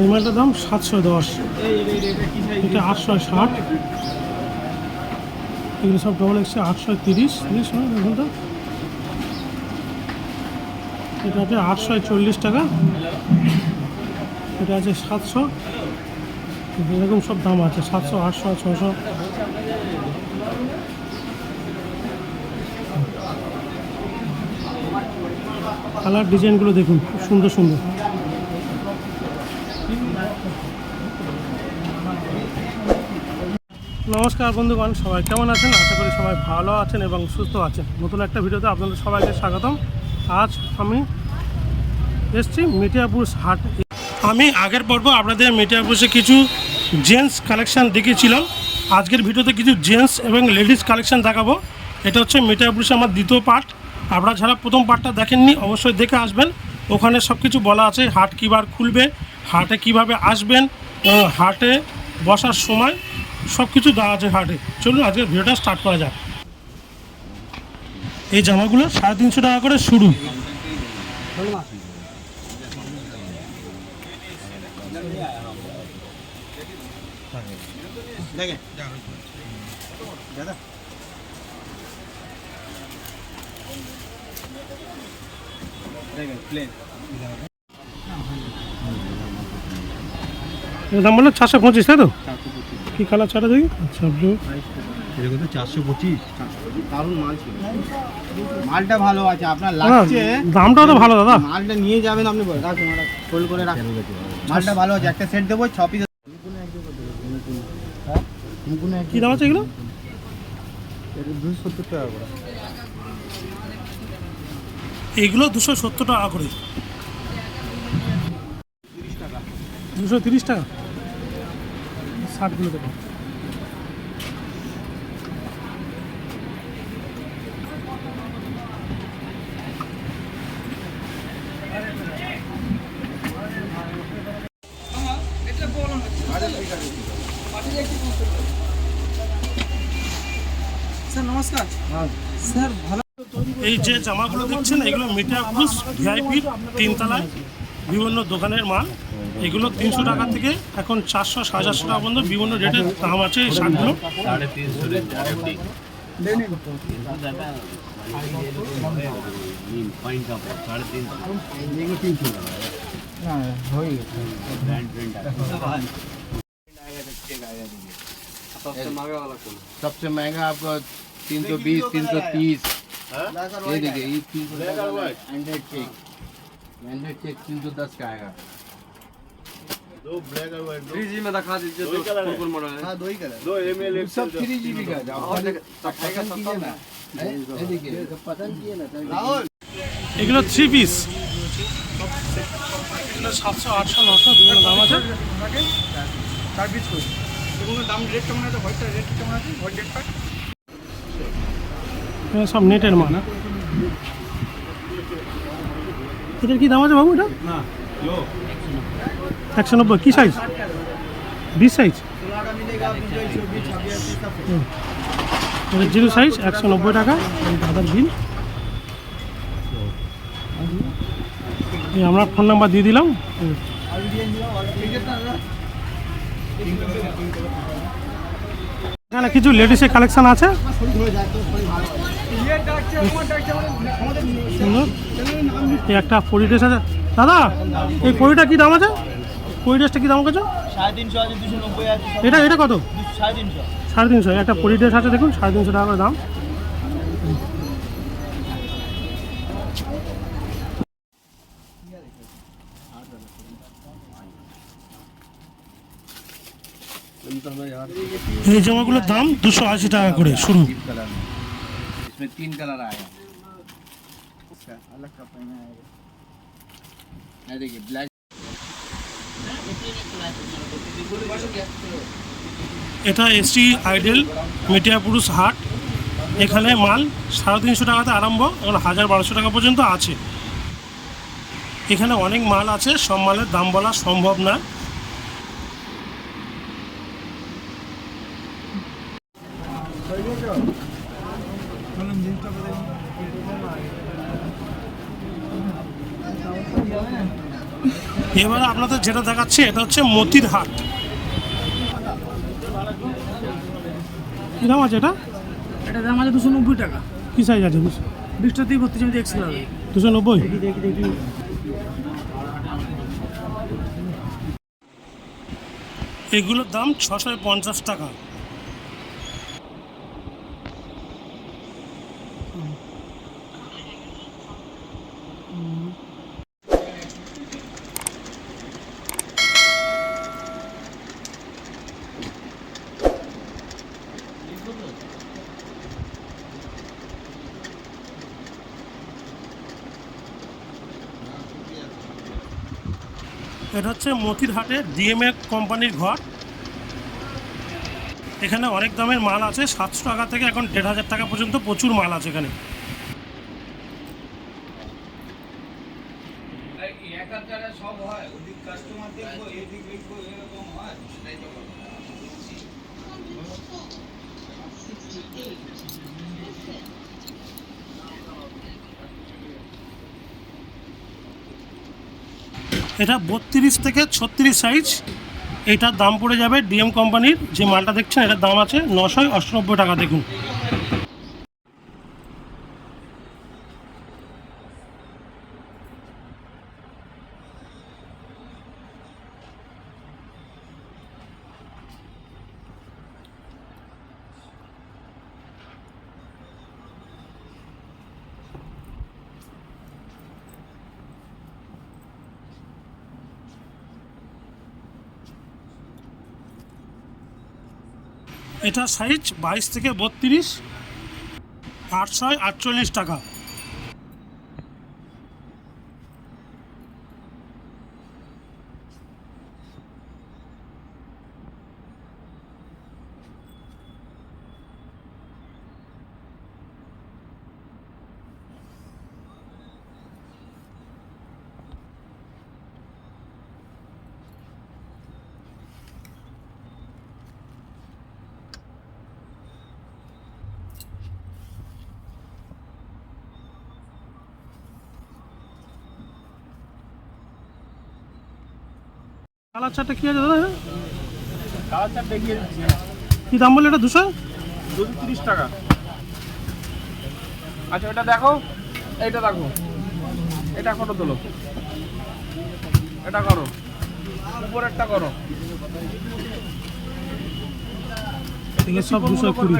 এই দাম সাতশো দশ। এটা আটশো ষাট। এগুলো সব ডবল এক্সে আটশো তিরিশ। তিরিশ দেখুন তো এটা আছে আটশো চল্লিশ টাকা। এটা আছে সাতশো। এরকম সব দাম আছে, সাতশো, আটশো, ছশো। কালার ডিজাইনগুলো দেখুন, খুব সুন্দর সুন্দর। নমস্কার বন্ধুগণ, সবাই কেমন আছেন? আশা করি সবাই ভালো আছেন এবং সুস্থ আছেন। নতুন একটা ভিডিওতে আপনাদের সবাইকে স্বাগতম। আজ আমি এসছি মিটিয়াপুর হাট। আমি আগের পর্ব আপনাদের মিটিয়াপুরে কিছু জেন্টস কালেকশান দেখিয়েছিলাম। আজকের ভিডিওতে কিছু জেন্টস এবং লেডিস কালেকশান দেখাবো। এটা হচ্ছে মিটিয়াপুরে আমার দ্বিতীয় পার্ট। আপনারা যারা প্রথম পার্টটা দেখেননি, অবশ্যই দেখে আসবেন। ওখানে সব কিছু বলা আছে, হাট কীবার খুলবে, হাটে কীভাবে আসবেন হাটে বসার সময় সব কিছু দেওয়া আছে হাটে। চলুন আজকের ভিডিওটা স্টার্ট করা যাক। এই জামাগুলো সাড়ে তিনশো টাকা করে শুরু। দাদা দাম বলল চারশো পঁচিশ, তাই তো? কী কালার ছাড়া দেখি? আচ্ছা ব্লু এরকম তো চারশো পঁচিশ? দারুণ মাল ছিল। মালটা ভালো আছে আপনার লাগছে। দামটাও তো ভালো দাদা। মালটা নিয়ে যাবেন আপনি বলে রাখুন ফোল্ড করে রাখুন। মালটা ভালো আছে একটা সেট দেবো ছ পিস কী দাম আছে এগুলো? দুশো সত্তর টাকা করে এগুলো দুশো সত্তর টাকা করে। দুশো তিরিশ টাকা। স্যার ভালো এই যে জামাগুলো দেখছেন এগুলো মিডিয়া ক্রুজ ভিআইপির তিনতলায় বিভিন্ন দোকানের মাল। এগুলো তিনশো টাকা থেকে এখন চারশো সাড়ে চারশো টাকা পর্যন্ত বিভিন্ন রেটের দাম আছে এই শার্টগুলো साढ़े तीन सौ पॉइंट का साढ़े तीन सौ হ্যাঁ হয়ে গেছে ब्रांड प्रिंट सबसे महंगा आपको तीन सौ बीस तीन सौ तीस ये देखिए ये तीन सौ हंड्रेड चेक हंड्रेड चेक तीन सौ दस का आएगा थ्री जी में दिखा दीजिए तो बिल्कुल मॉडल है হ্যাঁ দই কালার सब थ्री जी बी का जाओ पसंद कीजिए ना है? ये देखिए पसंद कीजिए ना রাহুল এগুলো থ্রি পিস এগুলো সাতশো আটশো নশো বিভিন্ন দাম আছে চার পিস করে এগুলো দাম রেট কেমন আছে হোয়াইটটা রেট কেমন আছে হোয়াইট রেটটা এগুলো সব নেটের মাল এটার কি দাম আছে বাবু এটা একশো নব্বই। কী সাইজ বিশ সাইজ জিরো সাইজ একশো নব্বই টাকা। দাদার বিল আমরা ফোন নাম্বার দিয়ে দিলাম। এখানে কিছু লেডিসের কালেকশন আছে। একটা পরি ড্রেস আছে দাদা, এই পরিটা কি দাম আছে? কই ড্রেসটা কি দাম করেছ? এটা এটা কত? সাড়ে তিনশো। একটা পরি ড্রেস আছে দেখুন সাড়ে তিনশো টাকা করে দাম। এই জামাগুলোর দাম দুশো আশি টাকা করে শুরু। কালার এটা এসটি আইডেল মেটিয়াপুরুষ হাট। এখানে মাল সাড়ে তিনশো টাকাতে আরম্ভ এবং হাজার বারোশো টাকা পর্যন্ত আছে। এখানে অনেক মাল আছে, সব মালের দাম বলা সম্ভব না। এবারে আপনাদের যেটা দেখাচ্ছে এটা হচ্ছে মতির হাট। দাম আছে এটা? এটা দাম আছে দুশো নব্বই টাকা। কী সাইজ আছে বিশটা দিয়ে বত্রিশ আমি এক্সেল হবে দুশো নব্বই? এগুলোর দাম ছশো পঞ্চাশ টাকা। এটা হচ্ছে মতির হাটে ডিএমএ কোম্পানির ঘর। এখানে অনেক দামের মাল আছে, সাতশো টাকা থেকে এখন দেড় হাজার টাকা পর্যন্ত প্রচুর মাল আছে এখানে। এটা বত্রিশ থেকে ছত্রিশ সাইজ এটার দাম পড়ে যাবে ডিএম কোম্পানির। যে মালটা দেখছেন, এটার দাম আছে নশো অষ্টানব্বই টাকা, দেখুন। এটা সাইজ বাইশ থেকে বত্রিশ আটশো আটচল্লিশ টাকা। কালার চারটা কী আছে দাদা? কালার চার দেখিয়ে দিচ্ছি কী দাম বললে এটা দুশো? দুশো তিরিশ টাকা। আচ্ছা এটা দেখো। এইটা দেখো। এটা ফটো তোলো? এটা করো। উপরেরটা করো। সব দুশো কুড়ি।